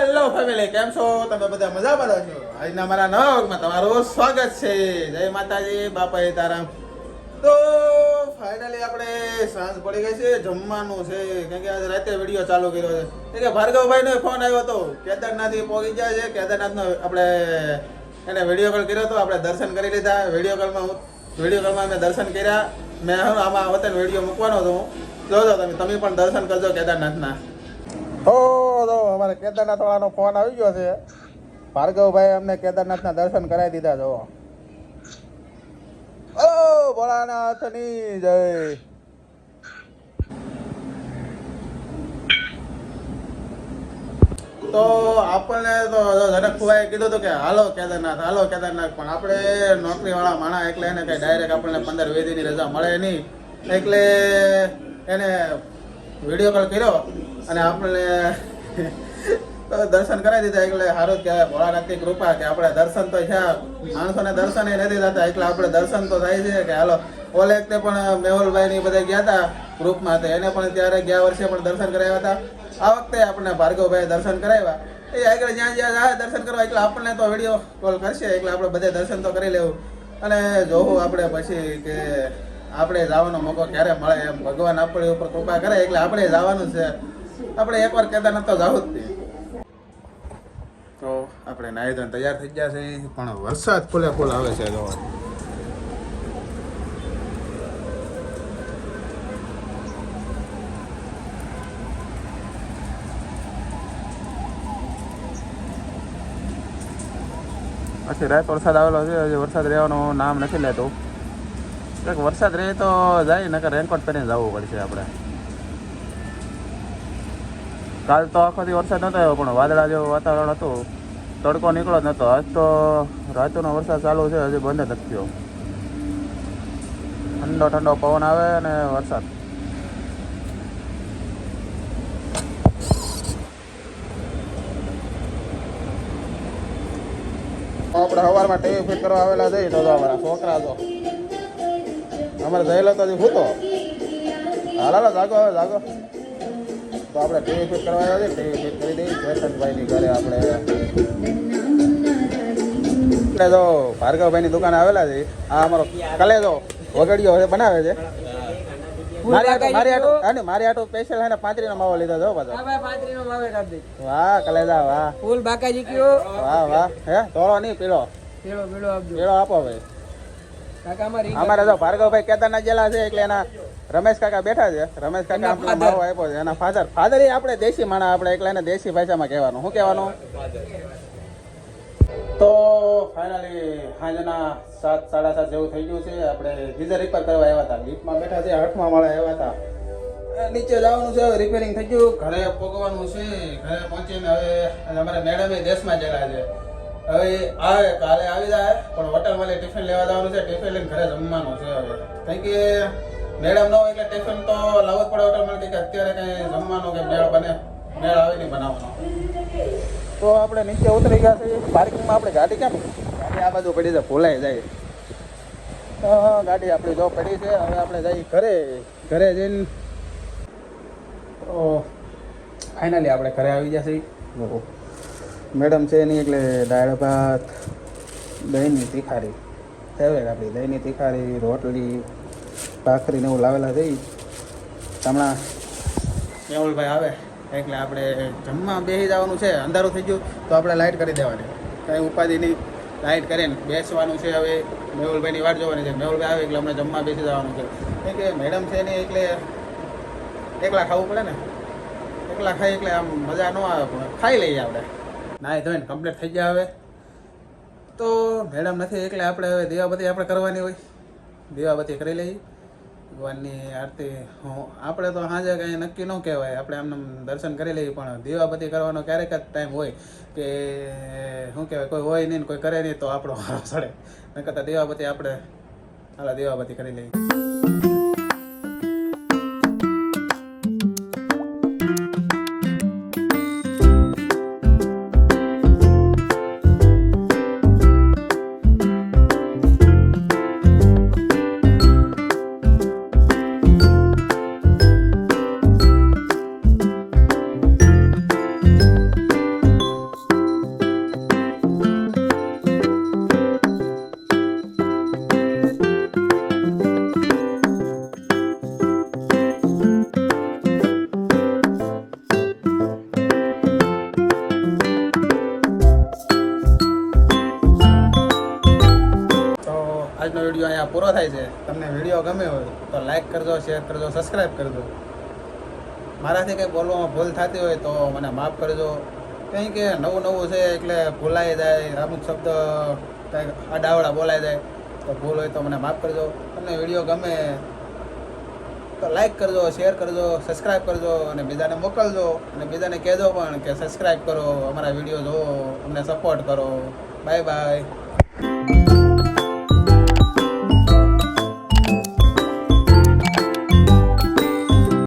Hello family કેમ છો? તમે બધા મજામાં છો આજના મારા નવા વર્ગમાં તમારું સ્વાગત છે. જય માતાજી, બાપા તારામ તો ફાઇનલી આપણે સાંજ પડી ગઈ છે. જમવાનું છે. કેમ કે આજે રાતે વીડિયો ચાલુ કર્યો છે. કે ભાર્ગવભાઈ નો ફોન આવ્યો હતો. કેદારનાથ પહોંચી ગયા છે. કેદારનાથનો આપણે એને વીડિયો કોલ કર્યો હતો. આપણે દર્શન કરી લીધા. વીડિયો કોલમાં વીડિયો કોલમાં મેં દર્શન કર્યા. મેં હું, આમાં વતન વીડિયો મૂકવાનો હતો હું. જોજો તમે. તમે પણ દર્શન કરજો કેદારનાથના. ઓ તો અમારે કેદારનાથ વાળાનો ફોન આવી ગયો છે. ભાર્ગવભાઈ અમને કેદારનાથના દર્શન કરાવી દીધા જો ભોળાનાથની જય. તો આપણને તો જનકભાઈ કીધું હતું કે, હાલો કેદારનાથ હાલો કેદારનાથ. પણ આપણે નોકરી વાળા માણા એટલે એને કઈ ડાયરેક્ટ આપણને પંદર વીસ દિનની રજા મળે નહીં. એટલે એને વીડિયો કોલ કર્યો અને આપણને દર્શન કરાવી દીધા એટલે જ કહેવાય. ભોળાનાથની કૃપા કે આપણે દર્શન તો થયા માણસોને દર્શન એ નથી થતા, એટલે આપણે દર્શન તો થાય છે કે હાલો. ઓલે વખતે પણ મેહુલભાઈ ની બધા ગયા હતા ગ્રુપમાં તો એને પણ ત્યારે ગયા વર્ષે પણ દર્શન કરાવ્યા હતા. આ વખતે આપણે ભાર્ગવભાઈ દર્શન કરાવ્યા. એ આગળ જ્યાં જ્યાં જાય દર્શન કરવા, એટલે આપણને તો વીડિયો કોલ કરશે, એટલે આપણે બધે દર્શન તો કરી લેવું. અને જોવું આપણે પછી કે આપણે જવાનો મોકો ક્યારે મળે એમ. ભગવાન આપણી ઉપર કૃપા કરે, એટલે આપણે જવાનું છે. આપણે એકવાર કેદારનાથ તો જવું જ તો આપણે નાહી ધોઈને તૈયાર થઈ ગયા છે. પણ વરસાદ ફૂલે ફૂલ આવે છે જો પછી રાત વરસાદ આવેલો છે. હજી વરસાદ રહેવાનું નામ નથી લેતું. કંઈક વરસાદ રહે તો જાય, નકર રેનકોટ પહેરીને જવું પડશે આપણે. કાલ તો આખો દી વરસાદ નહોતો આવ્યો, પણ વાદળા જેવું વાતાવરણ હતું. તડકો નીકળો જ નહોતો આજ તો રાતનો વરસાદ ચાલુ છે, હજી બંધ નથી થયો. ઠંડો ઠંડો પવન આવે અને વરસાદ. આપણે સવારમાં ટીવી ફિટ કરવા આવેલા જઈએ તો તો અમારા છોકરા તો અમારે જયેલો તો? હજી ભૂતો હાલ, હાલો, જાગો, હવે જાગો. તો આપણે ટીવી કરવા આવ્યા છે ટીવી કરી દઈએ જયસંતભાઈની ઘરે આપણે આપણે જો ભાર્ગવભાઈની દુકાને આવેલા છે આ અમારો કલેજો વગડીઓ છે બનાવે છે. મારી આટો હા મારી આટો સ્પેશિયલ હે ને પાંત્રીનો માવો લીધો જો પાછો. હા ભાઈ પાંત્રીનો માવે કાપી દે વાહ કલેજા વાહ. ફૂલ બાકાજી કયો વાહ વાહ. હે તોળો નહીં પીળો. આપજો. પીળો આપો ભાઈ. કાકા અમારી અમારે તો ભાર્ગવભાઈ કેદારનાથ જેલા છે એટલે એના રમેશ કાકા બેઠા છે. રમેશ કાકા માવો આપ્યો છે એના ફાધર ફાધર એ આપણે દેશી માણા આપણે એકલા એને દેશી ભાષામાં કહેવાનું. શું કહેવાનું? તો ફાઇનલી સાંજના સાત સાડા સાત જેવું થઈ ગયું છે. આપણે ગીઝર રિપેર કરવા આવ્યા હતા. લિફ્ટમાં બેઠા છે આઠમા માળે આવ્યા હતા. નીચે જવાનું છે રિપેરિંગ થઈ ગયું. ઘરે પોગવાનું છે ઘરે પહોંચીને હવે અમારા મેડમે દેશમાં ગયેલા છે. હવે આવે કાલે આવી જાય પણ હોટલમાં ટિફિન લેવા જવાનું છે. ટિફિન લઈને ઘરે જમવાનું છે હવે. કારણ કે મેડમ ન હોય એટલે ટિફિન તો લાવવું જ પડે કે અત્યારે કઈ જમવાનું કે મેળ બને મેળ આવે નહીં બનાવવાનો. તો આપણે નીચે ઉતરી ગયા છીએ. પાર્કિંગમાં આપણે ગાડી કેમ? ગાડી આ બાજુ પડી છે ભૂલાઈ જાય. તો ગાડી આપણી જો પડી છે હવે આપણે જઈએ ઘરે. ઘરે જઈને તો ફાઇનલી આપણે ઘરે આવી ગયા છીએ. મેડમ છે નહીં એટલે દાળ ભાત દહીંની તિખારી. ફેવરેટ આપણી દહીંની તિખારી રોટલી ભાખરીને એવું લાવેલા થઈ હમણાં મેહુલભાઈ આવે, એટલે આપણે જમવા બેસી જવાનું છે, અંધારું થઈ ગયું, તો આપણે લાઇટ કરી દેવાની. કાંઈ ઉપાધિ નહીં. લાઇટ કરીને બેસવાનું છે હવે, મેહુલભાઈની વાટ જોવાની છે. મેહુલભાઈ આવે એટલે અમને જમવા બેસી જવાનું છે. કેમ કે મેડમ છે ને, એટલે એકલા ખાવું પડે ને. એકલા ખાઈ એટલે આમ મજા ન આવે, પણ ખાઈ લઈએ આપણે. નાહી ધોઈને કમ્પ્લીટ થઈ ગયા હવે. તો મેડમ નથી, એટલે આપણે હવે દીવાબત્તી આપણે કરવાની હોય. દેવાબતી કરી લઈએ. ભગવાનની આરતી, હું, આપણે તો સાંજે કાંઈ નક્કી ન કહેવાય. આપણે આમને આમ દર્શન કરી લઈએ, પણ દીવાબત્તી કરવાનો ક્યારેક જ ટાઈમ હોય કે શું કહેવાય, કોઈ હોય નહીં કોઈ કરે નહીં તો આપણો સડે. ન કરતાં દીવાબત્તી આપણે, હાલા, દીવાબત્તી કરી લઈએ. છે. તમને વીડિયો ગમે હોય તો લાઈક કરજો શેર કરજો સબસ્ક્રાઈબ કરજો. મારાથી કંઈ બોલવામાં ભૂલ થતી હોય તો મને માફ કરજો. કંઈ કે નવું નવું છે એટલે ભૂલાઈ જાય, અમુક શબ્દ કંઈક અડાવડા બોલાઈ જાય, તો ભૂલ હોય તો મને માફ કરજો. તમને વીડિયો ગમે તો લાઈક કરજો શેર કરજો સબસ્ક્રાઈબ કરજો અને બીજાને મોકલજો. અને બીજાને કહેજો પણ કે સબસ્ક્રાઈબ કરો, અમારા વીડિયો જુઓ અમને સપોર્ટ કરો. Bye bye